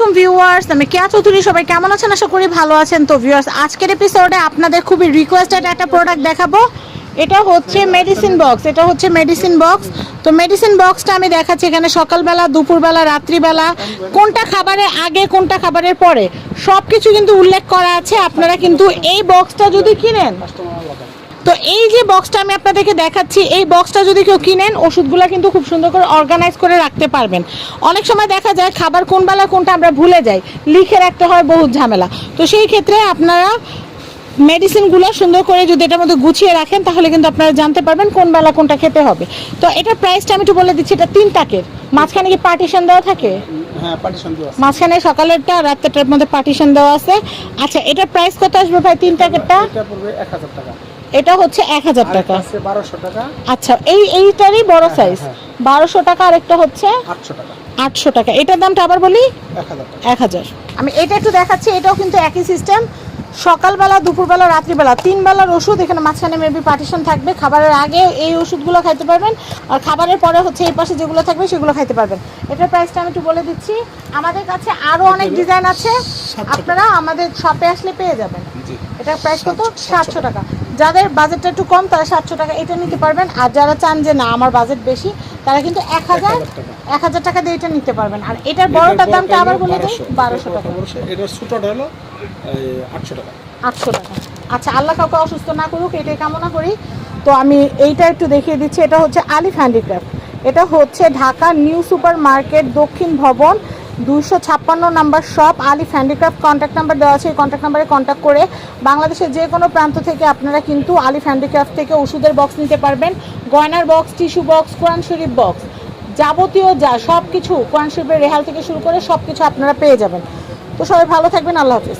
আলাইকুম ভিউয়ার্স, আমি কেয়া চৌধুরী, সবাই কেমন আছেন? আশা করি ভালো আছেন। তো ভিউয়ার্স, আজকের এপিসোডে আপনাদের খুবই রিকোয়েস্টেড একটা প্রোডাক্ট দেখাবো। এটা হচ্ছে মেডিসিন বক্স এটা হচ্ছে মেডিসিন বক্স তো মেডিসিন বক্সটা আমি দেখাচ্ছি এখানে সকালবেলা, দুপুরবেলা, রাত্রিবেলা, কোনটা খাবারের আগে, কোনটা খাবারের পরে। সব কিছু কিন্তু উল্লেখ করা আছে, আপনারা কিন্তু এই বক্সটা যদি কিনেন তো এই যে বক্সটা আমি আপনাদেরকে দেখাচ্ছি এই বক্সটা যদি কেউ কিনেন ওষুধগুলো কিন্তু খুব সুন্দর করে অর্গানাইজ করে রাখতে পারবেন। অনেক সময় দেখা যায় খাবার কোন বেলা কোনটা আমরা ভুলে যাই লিখে রাখতে হয় বহুত ঝামেলা। তো সেই ক্ষেত্রে আপনারা মেডিসিনগুলো সুন্দর করে যদি এটার মধ্যে গুছিয়ে রাখেন তাহলে কিন্তু আপনারা জানতে পারবেন কোন বেলা কোনটা খেতে হবে। তো এটার প্রাইসটা আমি একটু বলে দিচ্ছি এটা তিন টাকের মাঝখানে কি পার্টিশন দেওয়া থাকে? হ্যাঁ মাঝখানে সকালেরটা রাত্রেটার মধ্যে পার্টিশন দেওয়া আছে। আচ্ছা এটার প্রাইস কত আসবে ভাই তিন প্যাকেটটা এটা হচ্ছে এক হাজার টাকা। আছে বারোশো টাকা। আচ্ছা এই এইটারই বড় হ্যাঁ, সাইজ হ্যাঁ। বারোশো টাকা আর একটা হচ্ছে আটশো টাকা। আটশো টাকা। এটার দামটা আবার বলি? এক হাজার এক হাজার। আমি এটা একটু দেখাচ্ছি এটাও কিন্তু একই সিস্টেম সকালবেলা দুপুরবেলা রাত্রিবেলা তিন বেলার ওষুধ এখানে মাঝখানে মেবি পার্টিশন থাকবে। খাবারের আগে এই ওষুধগুলো খাইতে পারবেন আর খাবারের পরে হচ্ছে এই পাশে যেগুলো থাকবে সেগুলো খাইতে পারবেন। এটার প্রাইসটা আমি একটু বলে দিচ্ছি। আমাদের কাছে আরও অনেক ডিজাইন আছে। আপনারা আমাদের শপে আসলে পেয়ে যাবেন। এটার প্রাইস কত? সাতশো টাকা। যাদের বাজেটটা একটু কম তারা সাতশো টাকা এটা নিতে পারবেন। আর যারা চান যে না আমার বাজেট বেশি তারা কিন্তু এক হাজার এক হাজার টাকা দিয়ে এটা নিতে পারবেন। আর এটার বড়টার দামটা আবার বলে দিই বারোশো। টাকা। ছোটটা হলো আটশো টাকা। আটশো টাকা। আচ্ছা আল্লাহ কাউকে অসুস্থ না করুক এটাই কামনা করি। তো আমি এইটা একটু দেখিয়ে দিচ্ছি এটা হচ্ছে আলিফ হ্যান্ডিক্রাফট। এটা হচ্ছে ঢাকা নিউ সুপার মার্কেট দক্ষিণ ভবন দুইশো ছাপ্পান্ন number shop. Alif handicraft contact number দেওয়া আছে। এই কন্ট্যাক্ট নাম্বারে কন্ট্যাক্ট করে বাংলাদেশের যে কোনো প্রান্ত থেকে আপনারা কিন্তু আলিফ হ্যান্ডিক্রাফট থেকে ওষুধের বক্স নিতে পারবেন। গয়নার box tissue box Quran Sharif box যাবতীয় যা সব কিছু কোরআন শরীফের রেহাল থেকে শুরু করে সব কিছু আপনারা পেয়ে যাবেন। তো সবাই ভালো থাকবেন। আল্লাহ হাফিজ।